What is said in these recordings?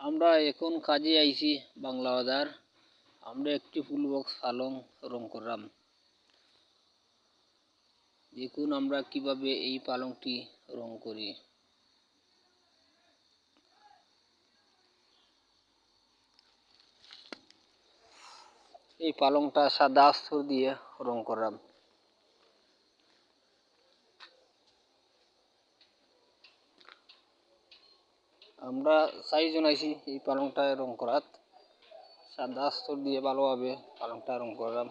আমরা এখন কাজে আইছি বাংলা বাজার। আমরা একটি ফুল বক্স পালং রং করলাম। দেখুন আমরা কীভাবে এই পালংটি রং করি। এই পালংটা সাদা আস্তর দিয়ে রং করলাম। আমরা চারজন আইছি, এই পালংটা রং করাত সাদা আস্তর দিয়ে ভালোভাবে পালংটা রং করলাম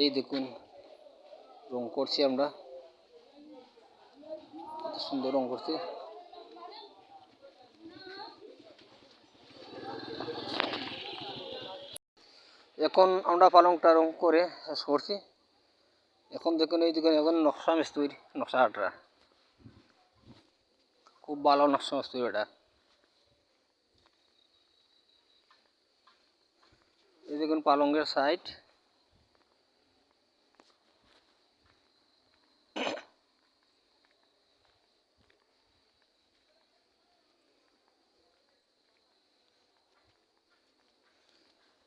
এই দেখুন রং করছি আমরা। কত সুন্দর রং করছি এখন আমরা পালংটা রং করে শেষ করছি এখন দেখুন, এই দেখুন এখন নকশা মিস্ত্রির নকশা আটরা খুব ভালো নকশা মিস্ত্রি এটা। এই দেখুন পালঙ্গের সাইড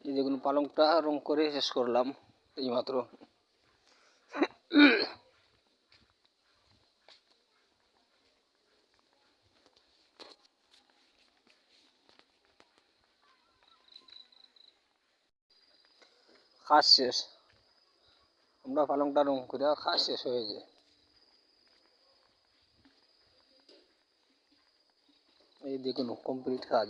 এই দেখুন পালংটা রং করে শেষ করলাম, এইমাত্র। কাজ শেষ। আমরা পালংটা রং করে কাজ শেষ হয়ে যায়। এই দেখুন কমপ্লিট কাজ।